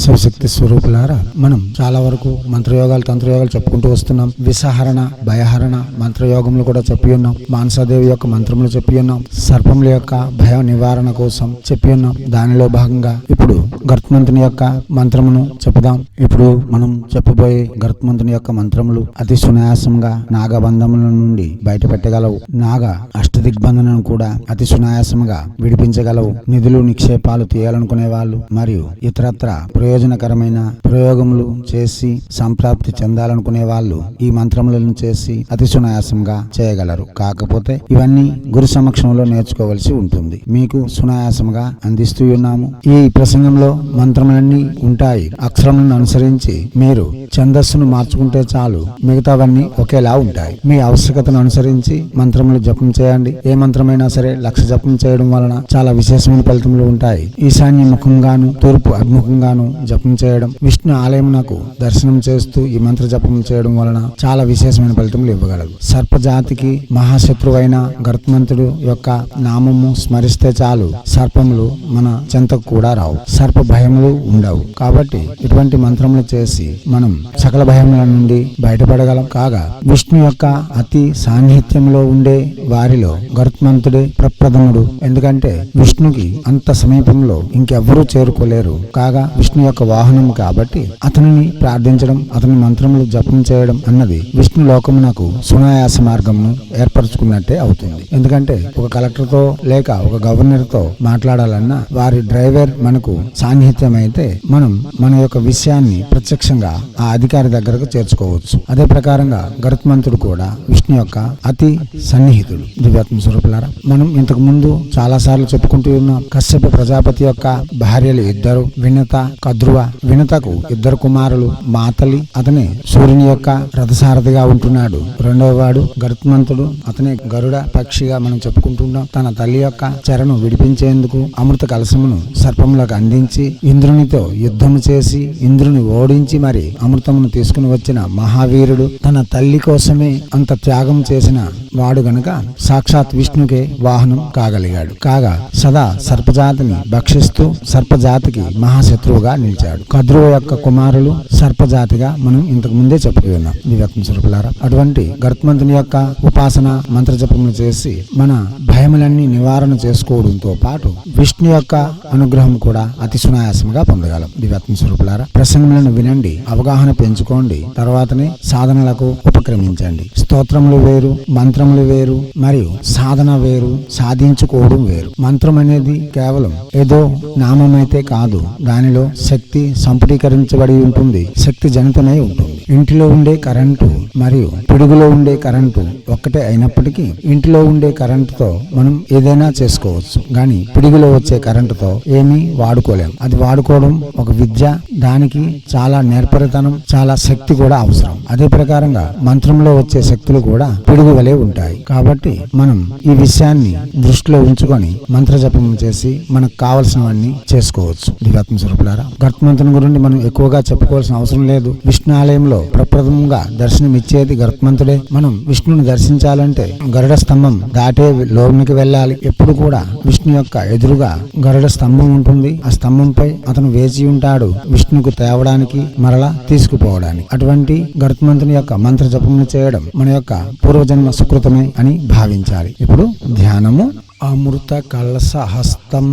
శివశక్తి స్వరూపులారా మనం చాలా వరకు మంత్రయోగాలు తంత్రయోగాలు చెప్పుకుంటూ వస్తున్నాం. విసహరణ భయహరణ మంత్రయోగములు కూడా చెప్పి ఉన్నాం. మానసాదేవి యొక్క మంత్రములు చెప్పి ఉన్నాం. సర్పముల యొక్క భయ నివారణ కోసం చెప్పి ఉన్నాం. దానిలో భాగంగా ఇప్పుడు గర్త్మంతుని యొక్క మంత్రమును చెప్పుదాం. ఇప్పుడు మనం చెప్పబోయే గర్త్మంతుని యొక్క మంత్రములు అతి సునాయాసంగా నాగబంధముల నుండి బయటపెట్టగలవు. నాగ అష్టదిగ్బంధనను కూడా అతి సునాయాసంగా విడిపించగలవు. నిధులు నిక్షేపాలు తీయాలనుకునే వాళ్ళు మరియు ఇతరత్ర ప్రయోజనకరమైన ప్రయోగములు చేసి సంప్రాప్తి చెందాలనుకునే వాళ్ళు ఈ మంత్రములను చేసి అతి సునాయాసంగా చేయగలరు. కాకపోతే ఇవన్నీ గురు సమక్షంలో నేర్చుకోవలసి ఉంటుంది. మీకు సునాయాసంగా అందిస్తూ ఉన్నాము. ఈ ప్రసంగంలో మంత్రములన్నీ ఉంటాయి. అక్షరములను అనుసరించి మీరు ఛందస్సును మార్చుకుంటే చాలు. మిగతావన్నీ ఒకేలా ఉంటాయి. మీ ఆవశ్యకతను అనుసరించి మంత్రములు జపం చేయండి. ఏ మంత్రమైనా సరే లక్ష జపం చేయడం వలన చాలా విశేషమైన ఫలితములు ఉంటాయి. ఈశాన్య ముఖంగాను తూర్పు అభిముఖంగాను జపం చేయడం. విష్ణు ఆలయమునకు దర్శనం చేస్తూ ఈ మంత్ర జపం చేయడం వలన చాలా విశేషమైన ఫలితములు ఇవ్వగలదు. సర్పజాతికి మహాశత్రువైన గర్తమంతుడు యొక్క నామము స్మరిస్తే చాలు. సర్పములు మన చెంతకు కూడా రావు. సర్ప భయములు ఉండవు. కాబట్టి ఇటువంటి మంత్రములు చేసి మనం సకల భయముల నుండి బయటపడగలం. కాగా విష్ణు యొక్క అతి సాన్నిహిత్యంలో ఉండే వారిలో గరుత్మంతుడే ప్రప్రథముడు. ఎందుకంటే విష్ణుకి అంత సమీపంలో ఇంకెవ్వరూ చేరుకోలేరు. కాగా విష్ణు యొక్క వాహనం కాబట్టి అతనిని ప్రార్థించడం అతని మంత్రములు జపం చేయడం అన్నది విష్ణు లోకమునకు సునాయాస మార్గమును ఏర్పరచుకున్నట్టే అవుతుంది. ఎందుకంటే ఒక కలెక్టర్తో లేక ఒక గవర్నర్తో మాట్లాడాలన్నా వారి డ్రైవర్ మనకు సాన్నిహిత్యం అయితే మనం మన యొక్క విషయాన్ని ప్రత్యక్షంగా ఆ అధికారి దగ్గరకు చేర్చుకోవచ్చు. అదే ప్రకారంగా గరుత్మంతుడు కూడా విష్ణు యొక్క అతి సన్నిహితుడు. దివ్యాత్మ స్వరూపులారా మనం ఇంతకు ముందు చాలా సార్లు చెప్పుకుంటూ ఉన్నాం కశ్యప ప్రజాపతి యొక్క భార్యలు ఇద్దరు వినత కద్రువ వినతకు ఇద్దరు కుమారులు మాతలి అతని సూర్యుని యొక్క రథసారథిగా ఉంటున్నాడు. రెండవ వాడు గరుత్మంతుడు అతని గరుడ పక్షిగా మనం చెప్పుకుంటున్నాం తన తల్లి యొక్క చెరను విడిపించేందుకు అమృత కలశమును సర్పములకు అందించి ఇంద్రునితో యుద్ధము చేసి ఇంద్రుని ఓడించి మరి అమృతమును తీసుకుని వచ్చిన మహావీరుడు తన తల్లి కోసమే అంత త్యాగం చేసిన వాడు గనుక సాక్షాత్ విష్ణుకే వాహనం కాగలిగాడు. కాగా సదా సర్పజాతిని భక్షిస్తూ సర్పజాతికి మహాశత్రువుగా నిలిచాడు కద్రువ యొక్క కుమారులు సర్పజాతిగా మనం ఇంతకు ముందే చెప్పుకు ఉన్నాం. దివ్యాత్మ స్వరూపులారా అటువంటి గర్త్మంతుని యొక్క ఉపాసన మంత్ర జపములు చేసి మన భయములన్నీ నివారణ చేసుకోవడంతో పాటు విష్ణు యొక్క అనుగ్రహం కూడా అతి సునాయాసంగా పొందగలం. దివ్యాత్మ స్వరూపులారా ప్రసంగములను వినండి అవగాహన పెంచుకోండి తర్వాతనే సాధనలకు ఉపక్రమించండి. స్తోత్రములు వేరు మంత్రములు వేరు మరియు సాధన వేరు సాధించుకోవడం వేరు. మంత్రం అనేది కేవలం ఏదో నామమైతే కాదు దానిలో శక్తి సంపుటీకరించబడి ఉంటుంది. శక్తి జనితమై ఉంటుంది. ఇంటిలో ఉండే కరెంటు మరియు పిడుగులో ఉండే కరెంటు ఒక్కటే అయినప్పటికీ ఇంటిలో ఉండే కరెంటుతో మనం ఏదైనా చేసుకోవచ్చు. కానీ పిడుగులో వచ్చే కరెంటుతో ఏమీ వాడుకోలేం. అది వాడుకోవడం ఒక విద్య. దానికి చాలా నేర్పరితనం చాలా శక్తి కూడా అవసరం. అదే ప్రకారంగా మంత్రంలో వచ్చే శక్తులు కూడా పిడుగు వలె ఉంటాయి. కాబట్టి మనం ఈ విషయాన్ని దృష్టిలో ఉంచుకొని మంత్ర జపం చేసి మనకు కావలసినవన్నీ చేసుకోవచ్చు. దివాత్మ స్వరూపులారా గర్భమంతుని గురించి మనం ఎక్కువగా చెప్పుకోవాల్సిన అవసరం లేదు. విష్ణు ఆలయంలో ప్రప్రథమంగా దర్శనం ఇచ్చేది గర్తమంతుడే మనం విష్ణుని దర్శించాలంటే గరుడ స్తంభం దాటే లోనికి వెళ్ళాలి. ఎప్పుడు కూడా విష్ణు యొక్క ఎదురుగా గరుడ స్తంభం ఉంటుంది. ఆ స్తంభంపై అతను వేచి ఉంటాడు విష్ణుకు తేవడానికి మరలా తీసుకుపోవడానికి. అటువంటి గర్భమంతుని యొక్క మంత్ర జపమును చేయడం మన యొక్క పూర్వజన్మ సుకృతమే అని భావించాలి. ఇప్పుడు ధ్యానము అమృత కలస హస్తం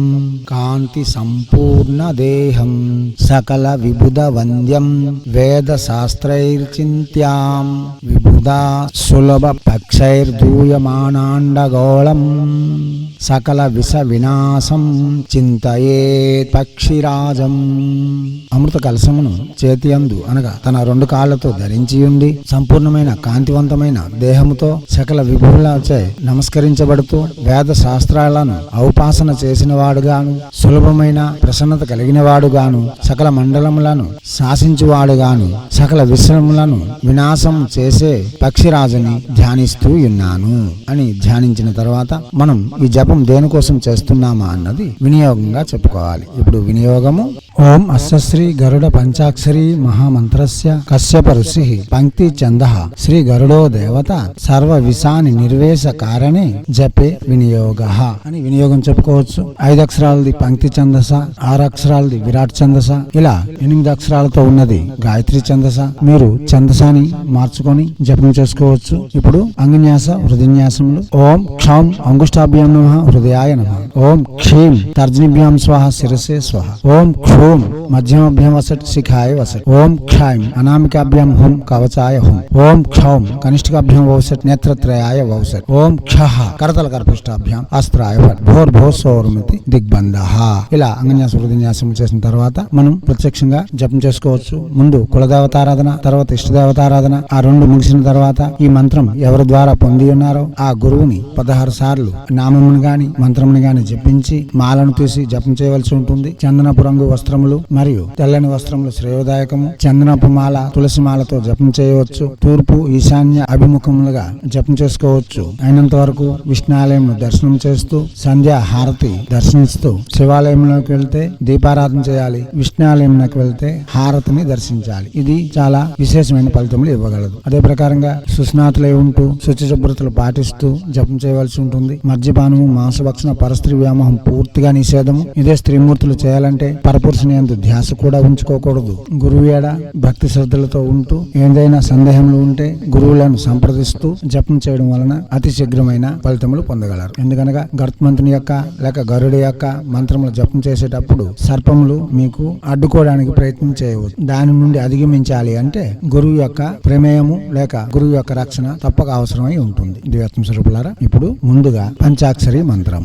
కాంతి సంపూర్ణ దేహం సకల విబుధ వంద్యం వేద శాస్త్రైర్చింత్యాం విబుధ సులభ పక్షైర్దూయమానాండగోళం సకల విష వినాశం చింతయే పక్షిరాజం. అమృత కలశమును చేతి అందు అనగా తన రెండు కాళ్ళతో ధరించి ఉండి సంపూర్ణమైన కాంతివంతమైన దేహముతో సకల విభులచే నమస్కరించబడుతూ వేద శాస్త్రాలను ఔపాసన చేసిన వాడుగాను సులభమైన ప్రసన్నత కలిగిన వాడుగాను సకల మండలములను శాసించువాడుగాను సకల విశ్రములను వినాశం చేసే పక్షిరాజుని ధ్యానిస్తూ ఉన్నాను అని ధ్యానించిన తర్వాత మనం ఈ జప జపం దేనికోసం చేస్తున్నామా అన్నది వినియోగంగా చెప్పుకోవాలి. ఇప్పుడు వినియోగము. ఓం అశ్వశ్రీ గరుడ పంచాక్షరి మహామంత్రస్య కశ్యప ఋషి పంక్తి చంద శ్రీ గరుడో దేవత సర్వ విషాని నిర్వేశ కారణే జపే వినియోగ అని వినియోగం చెప్పుకోవచ్చు. ఐదు అక్షరాలది పంక్తి ఛందస ఆరు అక్షరాలది విరాట్ ఛందస ఇలా ఎనిమిది అక్షరాలతో ఉన్నది గాయత్రి ఛందస. మీరు ఛందసాని మార్చుకొని జపం చేసుకోవచ్చు. ఇప్పుడు అంగన్యాస హృదయన్యాసములు. ఓం క్షౌం అంగుష్టాభ్యాం నమ. హృదయాయ నమ ఓం క్షీం తర్జనిభ్యాం స్వాహ శిరసే స్వహ ఓం క్షూం మధ్యమభ్యం వసట్ శిఖాయ వసట్ ఓం క్షాయం అనామికాభ్యం హుం కవచాయ హుం ఓం క్షౌం కనిష్ఠకాభ్యం వౌసట్ నేత్రత్రయాయ వౌసట్ ఓం క్షహ కరతల కర్పిష్టాభ్యాం అస్త్రాయ ఫట్ భోర్ భో సౌరమితి దిగ్బంధ ఇలా అంగన్యాస హృదయన్యాసం చేసిన తర్వాత మనం ప్రత్యక్షంగా జపం చేసుకోవచ్చు. ముందు కులదేవతారాధన తర్వాత ఇష్టదేవతారాధన ఆ రెండు ముగిసిన తర్వాత ఈ మంత్రం ఎవరి ద్వారా పొంది ఉన్నారో ఆ గురువుని పదహారు సార్లు నామమునిగా గాని మంత్రముని గాని జపించి మాలను తీసి జపం చేయవలసి ఉంటుంది. చందనపు రంగు వస్త్రములు మరియు తెల్లని వస్త్రములు శ్రేయోదాయకము. చందనపు మాల తులసి మాలతో జపం చేయవచ్చు. తూర్పు ఈశాన్య అభిముఖములుగా జపం చేసుకోవచ్చు. అయినంత వరకు విష్ణాలయం దర్శనం చేస్తూ సంధ్యా హారతి దర్శనిస్తూ శివాలయంలోకి వెళ్తే దీపారాధన చేయాలి. విష్ణాలయంలోకి వెళ్తే హారతిని దర్శించాలి. ఇది చాలా విశేషమైన ఫలితములు ఇవ్వగలదు. అదే ప్రకారంగా సుస్నాతులై ఉంటూ శుచి శుభ్రతలు పాటిస్తూ జపం చేయవలసి ఉంటుంది. మద్యపానము మాంసభక్షణ పరస్త్రీ వ్యామోహం పూర్తిగా నిషేధము. ఇదే స్త్రీమూర్తులు చేయాలంటే పరపురుషుని ఎందు ధ్యాస కూడా ఉంచుకోకూడదు. గురువు ఏడ భక్తి శ్రద్ధలతో ఉంటూ ఏదైనా సందేహములు ఉంటే గురువులను సంప్రదిస్తూ జపం చేయడం వలన అతి శీఘ్రమైన ఫలితములు పొందగలరు. ఎందుకనగా గర్త్మంతుని యొక్క లేక గరుడి యొక్క మంత్రములు జపం చేసేటప్పుడు సర్పములు మీకు అడ్డుకోవడానికి ప్రయత్నం చేయవచ్చు. దాని నుండి అధిగమించాలి అంటే గురువు యొక్క ప్రమేయము లేక గురువు యొక్క రక్షణ తప్పక అవసరమై ఉంటుంది. దివ్యాత్మ స్వరూపులారా ఇప్పుడు ముందుగా పంచాక్షరి మంత్రం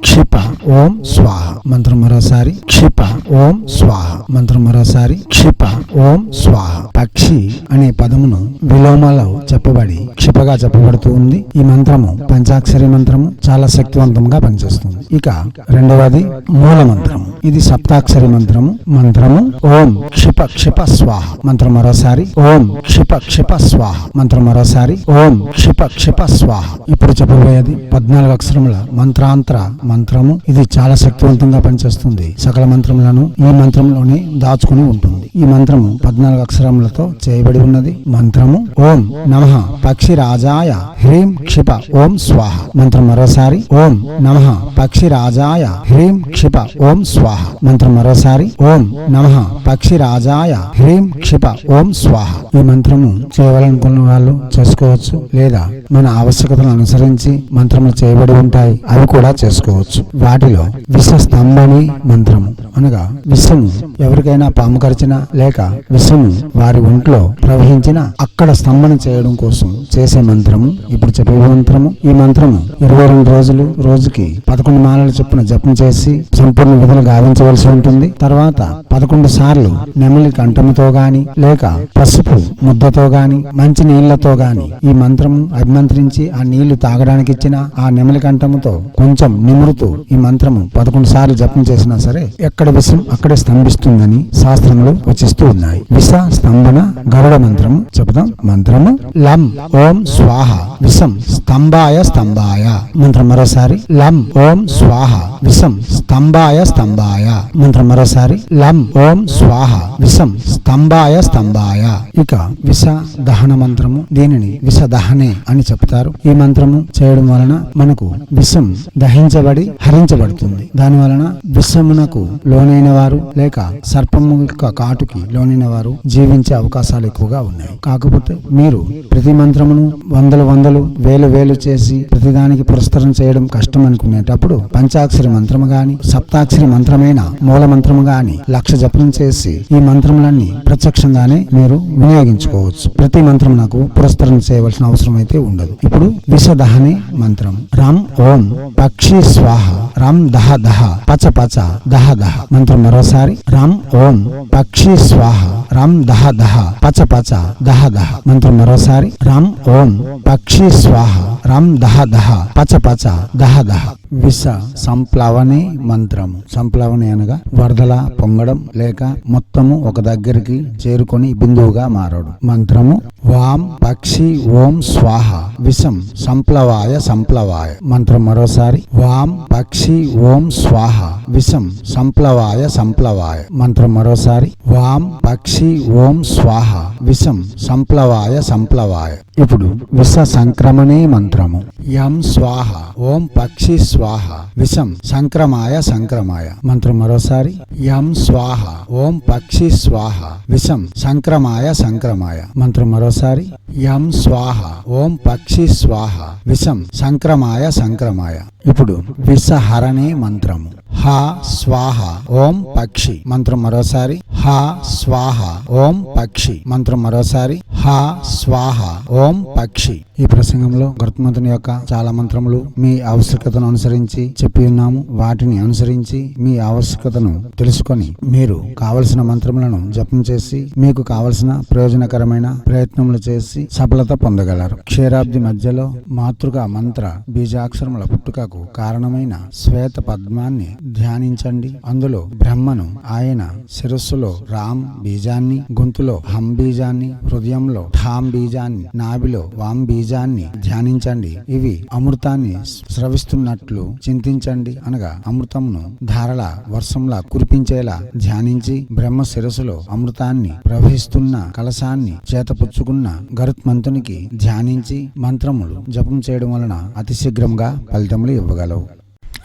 క్షిప ఓం స్వాహ. మంత్రం మరోసారి. క్షిప ఓం స్వాహ. మంత్రం మరోసారి. క్షిప ఓం స్వాహ. పక్షి అనే పదమును విలోమలో చెప్పబడి క్షిపగా చెప్పబడుతూ ఉంది. ఈ మంత్రము పంచాక్షరి మంత్రము చాలా శక్తివంతంగా పనిచేస్తుంది. ఇక రెండవది మూల మంత్రము. ఇది సప్తాక్షరి మంత్రము. మంత్రము ఓం క్షిప క్షిప స్వాహ. మంత్రం మరోసారి. ఓం క్షిప క్షిప స్వాహ. మంత్రం మరోసారి. ఓం క్షిప క్షిప స్వాహ. ఇప్పుడు చెప్పబోయేది పద్నాలుగు అక్షరముల మంత్రాంతర మంత్రము. ఇది చాలా శక్తివంతంగా పనిచేస్తుంది. సకల మంత్రములను ఈ మంత్రంలోనే దాచుకుని ఉంటుంది. ఈ మంత్రము పద్నాలుగు అక్షరములతో చేయబడి ఉన్నది. మంత్రము ఓం నమ పక్షి రాజాయ హ్రీం క్షిప ఓం స్వాహ. మంత్రం మరోసారి ఓం నమ పక్షి రాజాయ హ్రీం క్షిప ఓం స్వాహ. మంత్రం మరోసారి ఓం నమ పక్షి రాజాయ హ్రీం క్షిప ఓం స్వాహ. ఈ మంత్రము చేయాలనుకున్న వాళ్ళు చేసుకోవచ్చు. లేదా మన ఆవశ్యకతను అనుసరించి మంత్రములు చేయబడి ఉంటాయి. అవి కూడా చేసుకోవచ్చు. వాటిలో విష స్తంభని మంత్రము అనగా విషం ఎవరికైనా పాము కరిచిన లేక విషం వారి ఒంట్లో ప్రవహించిన అక్కడ స్తంభన చేయడం కోసం చేసే మంత్రము ఇప్పుడు చెప్పే మంత్రము. ఈ మంత్రము ఇరవై రెండు రోజులు రోజుకి పదకొండు మాలల చొప్పున జపం చేసి సంపూర్ణ విధులు గావించవలసి ఉంటుంది. తర్వాత పదకొండు సార్లు నెమలి కంఠముతో గాని లేక పసుపు ముద్దతో గాని మంచి నీళ్ళతో గాని ఈ మంత్రము అభిమంత్రించి ఆ నీళ్ళు తాగడానికి ఇచ్చిన ఆ నెమలి కంఠముతో కొంచెం నిమురుతూ ఈ మంత్రము పదకొండు సార్లు జపం చేసినా సరే ఎక్కడ విషం అక్కడే స్తంభిస్తుందని శాస్త్రములు వచిస్తూ ఉన్నాయి. విష స్తంభన గరుడ మంత్రము చెబుదాం. మంత్రము లం ఓం స్వాహ విషం స్తంభాయ స్తంభాయ మంత్రం మరోసారి లం ఓం స్వాహ విషం స్తంభాయ స్తంభాయ మంత్రం మరోసారి లం ఓం స్వాహ విషం స్తంభాయ స్తంభాయ. ఇక విష దహన మంత్రము దీనిని విష దహనే అని చెప్తారు. ఈ మంత్రము చేయడం వలన మనకు విషం దహించబడి హరించబడుతుంది. దాని వలన విషమునకు లోనైన వారు లేక సర్పము యొక్క కాటుకి లోనైన వారు జీవించే అవకాశాలు ఎక్కువగా ఉన్నాయి. కాకపోతే మీరు ప్రతి మంత్రమును వందలు వందలు వేలు వేలు చేసి ప్రతిదానికి పురస్కరం చేయడం కష్టం అనుకునేటప్పుడు పంచాక్షరి మంత్రము గాని సప్తాక్షరి మంత్రమైన మూల మంత్రము గాని లక్ష జపం చేసి ఈ మంత్రములన్నీ ప్రత్యక్షంగానే మీరు వినియోగించుకోవచ్చు. ప్రతి మంత్రం నాకు పురస్కరణ చేయవలసిన అవసరం అయితే ఉండదు. ఇప్పుడు విషదహని మంత్రం. రామ్ ఓం పక్షి స్వాహ రామ్ దహ దహ. పచ పచ దహ దహ. మంత్రం మరోసారి. రామ్ ఓం. పక్షి స్వాహ. రామ్ దహ దహ పచ పచ దహ దహ. మంత్రం మరోసారి రామ్ ఓం పక్షి స్వాహ. రామ్ దహ దహ పచ పచ దహ దహ. విష సంప్లవని మంత్రము సంప్లవని అనగా వరదల పొంగడం లేక మొత్తము ఒక దగ్గరికి చేరుకొని బిందువుగా మారడు. మంత్రము వాం పక్షి ఓం స్వాహ. విషం సంప్లవాయ సంప్లవాయ. మంత్రం మరోసారి వాం పక్షి ఓం స్వాహ. విషం సంప్లవాయ సంప్లవాయ. మంత్రం మరోసారి వాం పక్షి ఓం స్వాహ. విషం సంప్లవాయ సంప్లవాయ. ఇప్పుడు విష సంక్రమణే మంత్రము. యం స్వాహ. ఓం పక్షి స్వాహ. విషం సంక్రమాయ సంక్రమాయ. మంత్రం మరోసారి. యం స్వాహ. ఓం పక్షి స్వాహ. విషం సంక్రమాయ సంక్రమాయ. మంత్రం మరోసారి. యం స్వాహ. ఓం పక్షి స్వాహ. విషం సంక్రమాయ సంక్రమాయ. ఇప్పుడు విషహరణే మంత్రము. హ స్వాహ. ఓం పక్షి. మంత్రం మరోసారి. హ స్వాహ. ఓం పక్షి. మంత్రం మరోసారి. హ స్వాహ. ఓం పక్షి. ఈ ప్రసంగంలో గరుత్మంతుని యొక్క చాలా మంత్రములు మీ ఆవశ్యకతను అనుసరించి చెప్పి ఉన్నాము. వాటిని అనుసరించి మీ ఆవశ్యకతను తెలుసుకొని మీరు కావలసిన మంత్రములను జపం చేసి మీకు కావలసిన ప్రయోజనకరమైన ప్రయత్నములు చేసి సఫలత పొందగలరు. క్షీరాబ్ది మధ్యలో మాతృక మంత్ర బీజాక్షరముల పుట్టుకకు కారణమైన శ్వేత పద్మాన్ని ధ్యానించండి. అందులో బ్రహ్మను ఆయన శిరస్సులో రామ్ బీజాన్ని గొంతులో హం బీజాన్ని హృదయంలో ఠామ్ బీజాన్ని నాభిలో వామ్ బీజాన్ని ధ్యానించండి. ఇవి అమృతాన్ని స్రవిస్తున్నట్లు చింతించండి అనగా అమృతమును ధారల వర్షంలా కురిపించేలా ధ్యానించి బ్రహ్మ శిరస్సులో అమృతాన్ని ప్రవహిస్తున్న కలశాన్ని చేతపుచ్చుకున్న గరుత్మంతునికి ధ్యానించి మంత్రములు జపం చేయడం వలన అతి శీఘ్రంగా ఫలితములు ఇవ్వగలవు.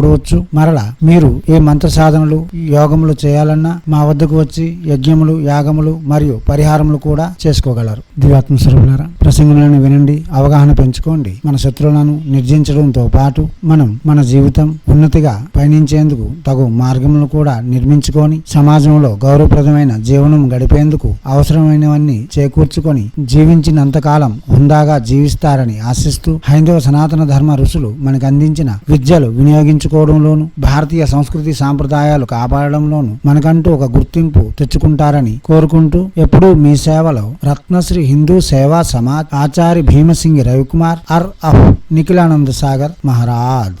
చూడవచ్చు. మరలా మీరు ఏ మంత్ర సాధనలు యోగములు చేయాలన్నా మా వద్దకు వచ్చి యజ్ఞములు యాగములు మరియు పరిహారములు కూడా చేసుకోగలరు. దివాత్మ స్వరూపులారా ప్రసంగములను వినండి అవగాహన పెంచుకోండి. మన శత్రువులను నిర్జించడంతో పాటు మనం మన జీవితం ఉన్నతిగా పయనించేందుకు తగు మార్గములు కూడా నిర్మించుకొని సమాజంలో గౌరవప్రదమైన జీవనం గడిపేందుకు అవసరమైనవన్నీ చేకూర్చుకొని జీవించినంతకాలం హుందాగా జీవిస్తారని ఆశిస్తూ హైందవ సనాతన ధర్మ ఋషులు మనకు అందించిన విద్యలు వినియోగించుకోవడంలోను భారతీయ సంస్కృతి సాంప్రదాయాలు కాపాడడంలోను మనకంటూ ఒక గుర్తింపు తెచ్చుకుంటారని కోరుకుంటూ ఎప్పుడూ మీ సేవలో రత్నశ్రీ హిందూ సేవా సమాజ్ आचार्य भीम सिंह रविकुमार और अफ निखिलानंद सागर महाराज।